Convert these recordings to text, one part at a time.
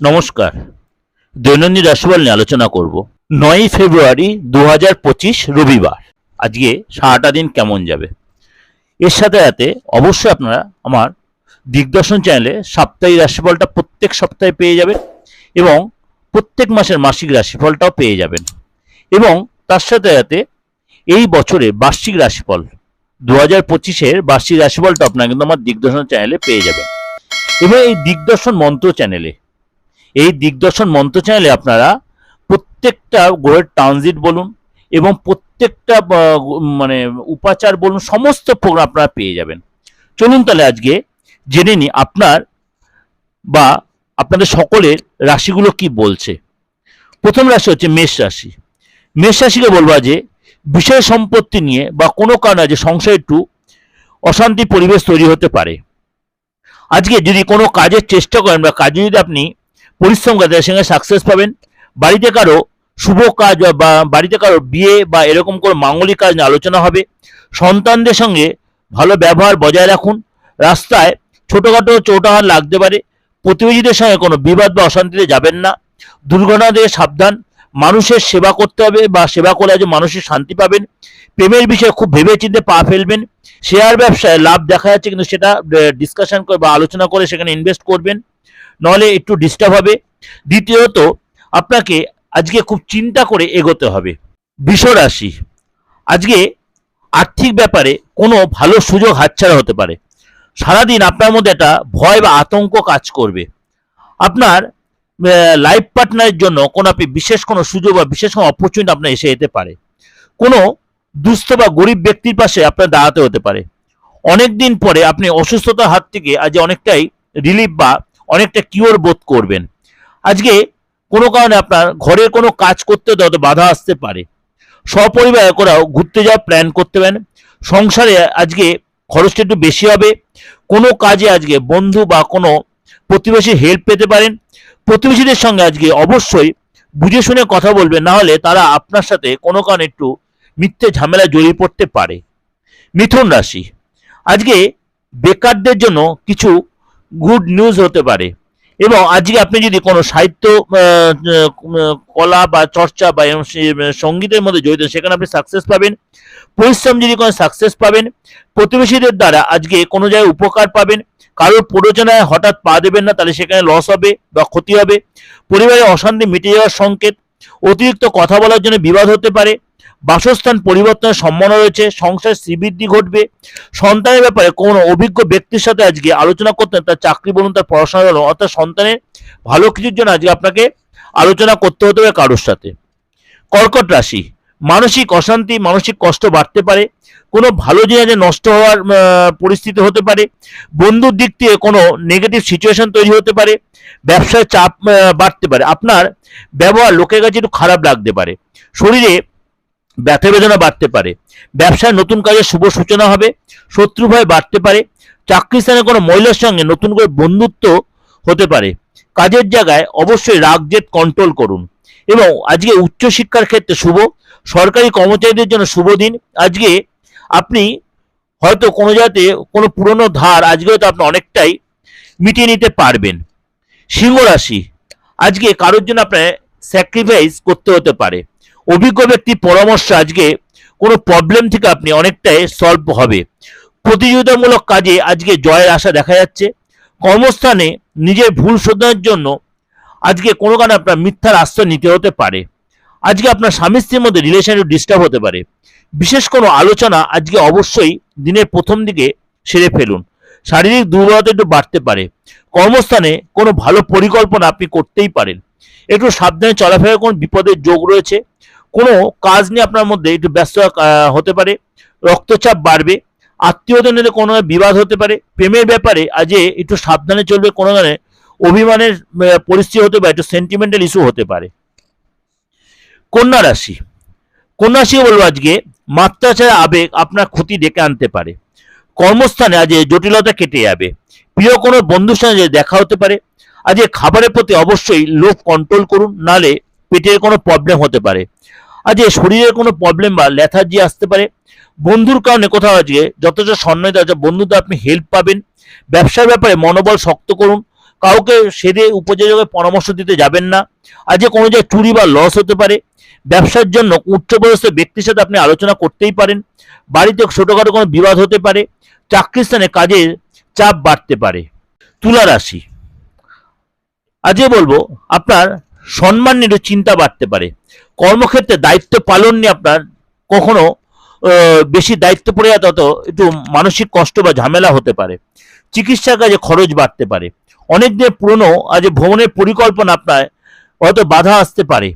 নমস্কার। দৈনন্দিন রাশিফল নিয়ে আলোচনা করব। নয়ই ফেব্রুয়ারি দু হাজার পঁচিশ রবিবার। আজকে সারাটা দিন কেমন যাবে? এর সাথে সাথে অবশ্যই আপনারা আমার দিগদর্শন চ্যানেলে সাপ্তাহিক রাশিফলটা প্রত্যেক সপ্তাহে পেয়ে যাবেন এবং প্রত্যেক মাসের মাসিক রাশিফলটাও পেয়ে যাবেন। এবং তার সাথে সাথে এই বছরের বার্ষিক রাশিফল দু হাজার পঁচিশের বার্ষিক রাশিফলটা আপনারা কিন্তু আমার দিগদর্শন চ্যানেলে পেয়ে যাবেন। এবং এই দিগদর্শন মন্ত্র চ্যানেলে এই দিগদর্শন মন্ত্র চ্যানেলে আপনারা প্রত্যেকটা গ্রহের ট্রানজিট বলুন এবং প্রত্যেকটা মানে উপাচার বলুন, সমস্ত প্রোগ্রাম আপনারা পেয়ে যাবেন। চলুন তাহলে আজকে জেনে নিই আপনার বা আপনাদের সকলের রাশিগুলো কি বলছে। প্রথম রাশি হচ্ছে মেষ রাশি। মেষ রাশিকে বলব যে বিষয় সম্পত্তি নিয়ে বা কোনো কারণে যে সংসারে একটু অশান্তি পরিবেশ তৈরি হতে পারে। আজকে যদি কোনো কাজের চেষ্টা করেন বা কাজে যদি আপনি পরিশ্রম করেন তাহলে সেখানে সাকসেস পাবেন। বাড়িতে কারও শুভ কাজ বা বাড়িতে কারও বিয়ে বা এরকম কোনো মাঙ্গলিক কাজ নিয়ে আলোচনা হবে। সন্তানদের সঙ্গে ভালো ব্যবহার বজায় রাখুন। রাস্তায় ছোটোখাটো চৌটাহার লাগতে পারে। প্রতিবেশীদের সঙ্গে কোনো বিবাদ বা অশান্তিতে যাবেন না। দুর্ঘটনা থেকে সাবধান। মানুষের সেবা করতে হবে বা সেবা করলে যে মানুষের শান্তি পাবেন। প্রেমের বিষয়ে খুব ভেবে চিন্তে পা ফেলবেন। শেয়ার ব্যবসায় লাভ দেখা যাচ্ছে, কিন্তু সেটা ডিসকাশন করে বা আলোচনা করে সেখানে ইনভেস্ট করবেন। নাহলে একটু ডিস্টার্ব হবে। দ্বিতীয়ত, আপনাকে আজকে খুব চিন্তা করে এগোতে হবে। রাশি আজকে আর্থিক ব্যাপারে কোনো ভালো সুযোগ হাতছাড়া হতে পারে। সারাদিন আপনার মধ্যে একটা ভয় বা আতঙ্ক কাজ করবে। আপনার লাইফ পার্টনারের জন্য কোনো আপনি বিশেষ কোনো সুযোগ বা বিশেষ কোনো অপরচুনিটি আপনার এসে যেতে পারে। কোনো দুস্থ বা গরিব ব্যক্তির পাশে আপনার দাঁড়াতে হতে পারে। অনেক দিন পরে আপনি অসুস্থতার হাত থেকে আজ অনেকটাই রিলিফ বা অনেকটা কিওর বোধ করবেন। আজকে কোনো কারণে আপনার ঘরের কোনো কাজ করতে হয়তো বাধা আসতে পারে। সপরিবারে কোথাও ঘুরতে যাওয়ার প্ল্যান করতে পারেন। সংসারে আজকে খরচটা একটু বেশি হবে। কোনো কাজে আজকে বন্ধু বা কোনো প্রতিবেশী হেল্প পেতে পারেন। প্রতিবেশীদের সঙ্গে আজকে অবশ্যই বুঝে শুনে কথা বলবেন। না হলে তারা আপনার সাথে কোনো কারণে একটু মিথ্যে ঝামেলা জড়িয়ে পড়তে পারে। মিথুন রাশি। আজকে বেকারদের জন্য কিছু গুড নিউজ হতে পারে। এবং আজকে আপনি যদি কোনো সাহিত্য কলা বা চর্চা বা সঙ্গীতের মধ্যে জড়িত সেখানে আপনি সাকসেস পাবেন। পরিশ্রম যদি কোনো সাকসেস পাবেন, প্রতিবেশীদের দ্বারা আজকে কোনো জায়গায় উপকার পাবেন। কারোর প্ররোচনায় হঠাৎ পা দেবেন না, তাহলে সেখানে লস হবে বা ক্ষতি হবে। পরিবারে অশান্তি মিটে যাওয়ার সংকেত, অতিরিক্ত কথা বলার জন্য বিবাদ হতে পারে। বাসস্থান পরিবর্তনের সম্ভাবনা রয়েছে, সংসার শ্রীবৃদ্ধি ঘটবে। সন্তানের ব্যাপারে কোনো অভিজ্ঞ ব্যক্তির সাথে আজকে আলোচনা করতেন তার চাকরি বলুন, তার পড়াশোনা বলুন, অর্থাৎ সন্তানের ভালো কিছুর জন্য আজকে আপনাকে আলোচনা করতে হতে হবে কারোর সাথে। কর্কট রাশি, মানসিক অশান্তি, মানসিক কষ্ট বাড়তে পারে, কোনো ভালো জিনিস নষ্ট হওয়ার পরিস্থিতি হতে পারে, বন্ধুর দিক থেকে কোনো নেগেটিভ সিচুয়েশন তৈরি হতে পারে, ব্যবসায় চাপ বাড়তে পারে। আপনার ব্যবহার লোকের কাছে একটু খারাপ লাগতে পারে। শরীরে ব্যথা বেদনা বাড়তে পারে। ব্যবসায় নতুন কাজের শুভ সূচনা হবে, শত্রু ভয় বাড়তে পারে চাকরি স্থানে কোনো মহিলার সঙ্গে নতুন করে বন্ধুত্ব হতে পারে। কাজের জায়গায় অবশ্যই রাগ জেদ কন্ট্রোল করুন। এবং আজকে উচ্চশিক্ষার ক্ষেত্রে শুভ, সরকারি কর্মচারীদের জন্য শুভ দিন। আজকে আপনি হয়তো কোনো জায়গাতে কোনো পুরনো ধার আজকে হয়তো আপনি অনেকটাই মিটিয়ে নিতে পারবেন। সিংহ রাশি, আজকে কারোর জন্য আপনার স্যাক্রিফাইস করতে হতে পারে। অভিজ্ঞ ব্যক্তির পরামর্শ আজকে কোনো প্রবলেম থেকে আপনি অনেকটাই সলভ হবে। প্রতিযোগিতামূলক কাজে আজকে জয়ের আশা দেখা যাচ্ছে। কর্মস্থানে নিজের ভুল শোধনের জন্য আজকে কোনো কারণে আপনার মিথ্যার আশ্রয় নিতে হতে পারে। আজকে আপনার স্বামী স্ত্রীর মধ্যে রিলেশন ডিস্টার্ব হতে পারে। বিশেষ কোনো আলোচনা আজকে অবশ্যই দিনের প্রথম দিকে সেরে ফেলুন। শারীরিক দুর্বলতা একটু বাড়তে পারে। কর্মস্থানে কোনো ভালো পরিকল্পনা আপনি করতেই পারেন। একটু সাবধানে চলাফেরার কোনো বিপদের যোগ রয়েছে। কোনো কাজ নিয়ে আপনার মধ্যে একটু ব্যস্ত হতে পারে, রক্তচাপ বাড়বে মধ্যে কোনো বিবাদ হতে পারে, প্রেমের ব্যাপারে আজ একটু সাবধানে চলবে, কোনো মানে অভিমানের পরিস্থিতি হতে পারে, একটু সেন্টিমেন্টাল ইস্যু হতে পারে। কন্যা রাশি কন্যা রাশি বলব আজকে, মাত্রা ছাড়া আবেগ আপনার ক্ষতি ডেকে আনতে পারে। কর্মস্থানে আজ জটিলতা কেটে যাবে। প্রিয় কোনো বন্ধুর সঙ্গে দেখা হতে পারে, আজ খাবারের প্রতি অবশ্যই লোভ কন্ট্রোল করুন, নালে পেটের কোনো প্রবলেম হতে পারে। আজ শরীরের কোনো প্রবলেম বা ল্যাথার্জি আসতে পারে। বন্ধুর কারণে কোথাও আজকে যথেষ্ট সম্মানিত আছে, বন্ধুদের আপনি হেল্প পাবেন। ব্যবসার ব্যাপারে মনোবল শক্ত করুন। কাউকে সেদে উপযোগে পরামর্শ দিতে যাবেন না। আজকে কোনো জায়গায় চুরি বা লস হতে পারে। ব্যবসার জন্য উচ্চপদস্থ ব্যক্তির সাথে আপনি আলোচনা করতেই পারেন। বাড়িতে ছোটোখাটো কোনো বিবাদ হতে পারে। চাকরির স্থানে কাজের চাপ বাড়তে পারে। তুলা রাশি। আজকে বলব, আপনার সম্মান নিয়ে চিন্তা বাড়তে পারে। কর্মক্ষেত্রে দায়িত্ব পালন নিয়ে আপনার কখনো বেশি দায়িত্ব পড়ে যায় তত একটু মানসিক কষ্ট বা ঝামেলা হতে পারে। চিকিৎসার কাজে খরচ বাড়তে পারে। অনেক দিনের পুরনো আজ ভ্রমণের পরিকল্পনা আপনার হয়তো বাধা আসতে পারে।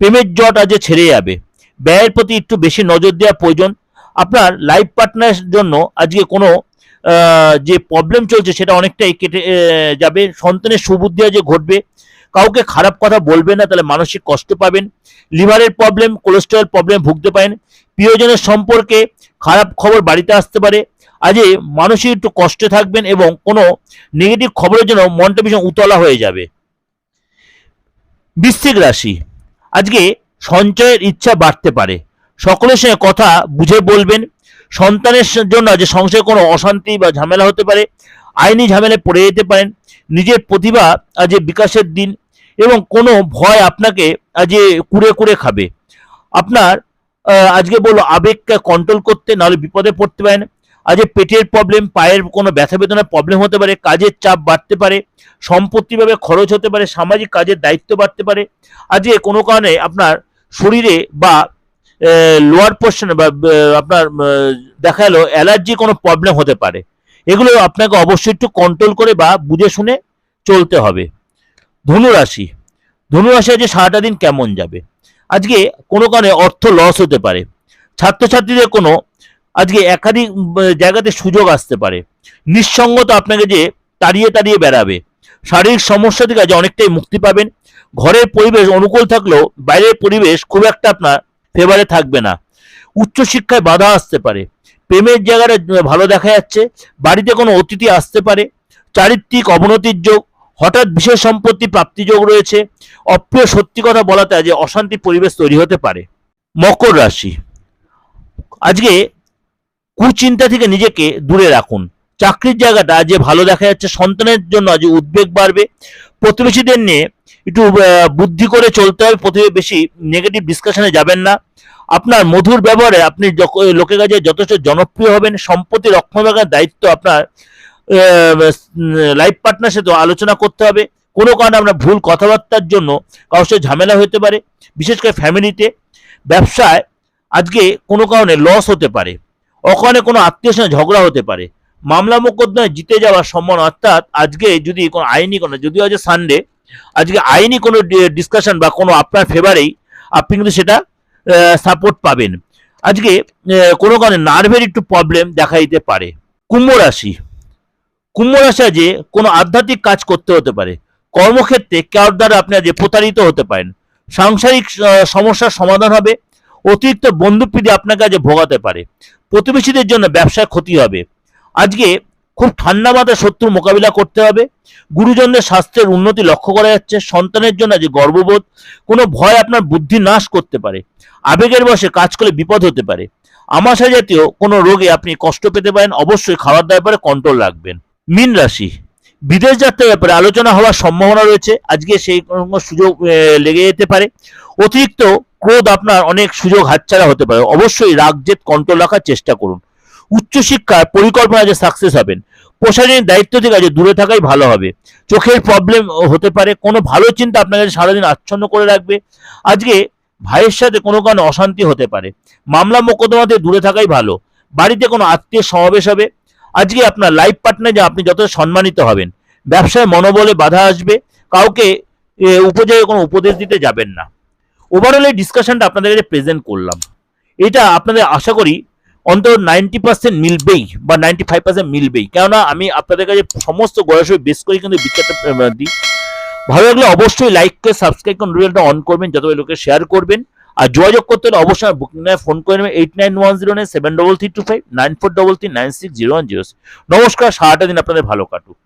প্রেমের জট আজ ছেড়ে যাবে। ব্যয়ের প্রতি একটু বেশি নজর দেওয়া প্রয়োজন। আপনার লাইফ পার্টনারের জন্য আজকে কোনো যে প্রবলেম চলছে সেটা অনেকটাই কেটে যাবে। সন্তানের সুবুদ্ধি আজ ঘটবে। কাউকে খারাপ কথা বলবেন না, তাহলে মানসিক কষ্ট পাবেন। লিভারের প্রবলেম কোলেস্টেরল প্রবলেম ভুগতে পারেন। প্রিয়জনের সম্পর্কে খারাপ খবর বাড়িতে আসতে পারে। আজে মানসিক একটু কষ্টে থাকবেন এবং কোনো নেগেটিভ খবরের জন্য মনটা ভীষণ উতলা হয়ে যাবে। বৃশ্চিক রাশি, আজকে সঞ্চয়ের ইচ্ছা বাড়তে পারে। সকলের সঙ্গে কথা বুঝে বলবেন। সন্তানের জন্য যে সংসারে কোনো অশান্তি বা ঝামেলা হতে পারে। আইনি ঝামেলায় পড়ে যেতে পারেন। নিজের প্রতিভা আজ বিকাশের দিন এবং কোনো ভয় আপনাকে আজ কুড়ে কুড়ে খাবে। আপনার আজকে বলব আবেগকে কন্ট্রোল করতে, নাহলে বিপদে পড়তে পারেন। আজ পেটের প্রবলেম পায়ের কোনো ব্যথা বেদনার প্রবলেম হতে পারে, কাজের চাপ বাড়তে পারে, সম্পত্তিভাবে খরচ হতে পারে, সামাজিক কাজের দায়িত্ব বাড়তে পারে। আজকে কোনো কারণে আপনার শরীরে বা লোয়ার পোর্শনে বা আপনার দেখা গেলো অ্যালার্জি কোনো প্রবলেম হতে পারে। এগুলো আপনাকে অবশ্যই একটু কন্ট্রোল করে বা বুঝে শুনে চলতে হবে। ধনুরাশি। ধনুরাশি আজকে সারাটা দিন কেমন যাবে? আজকে কোনো কারণে অর্থ লস হতে পারে। ছাত্রছাত্রীদের কোনো আজকে একাধিক জায়গাতে সুযোগ আসতে পারে। নিঃসঙ্গতা আপনাকে যে তাড়িয়ে তাড়িয়ে বেড়াবে। শারীরিক সমস্যা থেকে আজ অনেকটাই মুক্তি পাবেন। ঘরের পরিবেশ অনুকূল থাকলেও বাইরের পরিবেশ খুব একটা আপনার ফেভারে থাকবে না। উচ্চশিক্ষায় বাধা আসতে পারে। প্রেমের জায়গাটা ভালো দেখা যাচ্ছে। বাড়িতে কোনো অতিথি আসতে পারে। চারিত্রিক অবনতির যোগ, হঠাৎ বিশেষ সম্পত্তি প্রাপ্তি যোগ রয়েছে। অপ্রিয় সত্যি কথা বলাতে আজ অশান্তি পরিবেশ তৈরি হতে পারে। মকর রাশি। আজকে কুচিন্তা থেকে নিজেকে দূরে রাখুন। চাকরির জায়গাটা যে ভালো দেখা যাচ্ছে। সন্তানের জন্য আজ উদ্বেগ বাড়বে। প্রতিবেশীদের নিয়ে একটু বুদ্ধি করে চলতে হবে। প্রতিবে বেশি নেগেটিভ ডিসকাশনে যাবেন না। আপনার মধুর ব্যবহারে আপনি লোকের কাছে যথেষ্ট জনপ্রিয় হবেন। সম্পত্তি রক্ষণাবেক্ষণের দায়িত্ব আপনার লাইফ পার্টনার সাথে আলোচনা করতে হবে। কোনো কারণে আপনার ভুল কথাবার্তার জন্য কারোর সাথে ঝামেলা হতে পারে, বিশেষ করে ফ্যামিলিতে ব্যবসায় আজকে কোনো কারণে লস হতে পারে ওখানে কোনো আত্মীয় সঙ্গে ঝগড়া হতে পারে। মামলা মোকদ্দমায় জিতে যাওয়ার সম্মান অর্থাৎ আজকে যদি কোনো আইনি কোনো, যদিও আজ সানডে আজকে আইনি কোনো ডিসকাশন বা কোনো আপনার ফেভারেই আপনি কিন্তু সেটা সাপোর্ট পাবেন। আজকে কোনো কারণে নার্ভের একটু প্রবলেম দেখা দিতে পারে। কুম্ভ রাশি। কুম্ভ রাশি যে কোনো আধ্যাত্মিক কাজ করতে হতে পারে। কর্মক্ষেত্রে কারোর দ্বারা আপনি আজ প্রতারিত হতে পারেন। সাংসারিক সমস্যার সমাধান হবে। অতিরিক্ত বন্ধুপ্রীতি আপনাকে আজ ভোগাতে পারে। প্রতিবেশীদের জন্য ব্যবসায় ক্ষতি হবে। আজকে খুব ঠান্ডা মাথায় শত্রুর মোকাবিলা করতে হবে। গুরুজনদের স্বাস্থ্যের উন্নতি লক্ষ্য করা যাচ্ছে। সন্তানের জন্য যে গর্ববোধ। কোনো ভয় আপনার বুদ্ধি নাশ করতে পারে। আবেগের বসে কাজ করলে বিপদ হতে পারে। আমাশা জাতীয় কোনো রোগে আপনি কষ্ট পেতে পারেন। অবশ্যই খাওয়ার দাওয়ার ব্যাপারে কন্ট্রোল রাখবেন। মিন রাশি। বিদেশ যাত্রার ব্যাপারে আলোচনা হওয়ার সম্ভাবনা রয়েছে। আজকে সেই সুযোগ লেগে যেতে পারে। অতিরিক্ত ক্রোধ আপনার অনেক সুযোগ হাতছাড়া হতে পারে। অবশ্যই রাগ জেদ কন্ট্রোল রাখার চেষ্টা করুন। উচ্চশিক্ষার পরিকল্পনা যে সাকসেস হবেন, প্রশাসনিক দায়িত্ব থেকে আজ দূরে থাকাই ভালো হবে। চোখের প্রবলেম হতে পারে, কোনো ভালো চিন্তা আপনাকে সারাদিন আচ্ছন্ন করে রাখবে। আজকে ভাইয়ের সাথে কোনো কারণে অশান্তি হতে পারে। মামলা মোকদ্দমাতে দূরে থাকাই ভালো। বাড়িতে কোনো আত্মীয় সমাবেশ হবে। আজকে আপনার লাইফ পার্টনার যে আপনি যত সম্মানিত হবেন, ব্যবসায় মনোবলে বাধা আসবে। কাউকে উপযোগে কোনো উপদেশ দিতে যাবেন না। ওভারঅল এই ডিসকাশনটা আপনাদের কাছে প্রেজেন্ট করলাম। এটা আপনাদের আশা করি অন্তত নাইনটি পার্সেন্ট মিলবেই বা নাইনটি ফাইভ পার্সেন্ট মিলবেই। কেননা আমি আপনাদের কাছে সমস্ত গড়াশয় বেশ করে কিন্তু বিখ্যাত দিই। ভালো লাগলে অবশ্যই লাইক করে সাবস্ক্রাইব করে নোটিফিকেশনটা অন করবেন, যত লোকে শেয়ার করবেন। আর যোগাযোগ করতে হলে অবশ্যই বুকিং নামে ফোন করে নেবেন eight nine one zero nine seven double three two five nine four double three nine six zero one zero নমস্কার, সারাটা দিন আপনাদের ভালো কাটুক।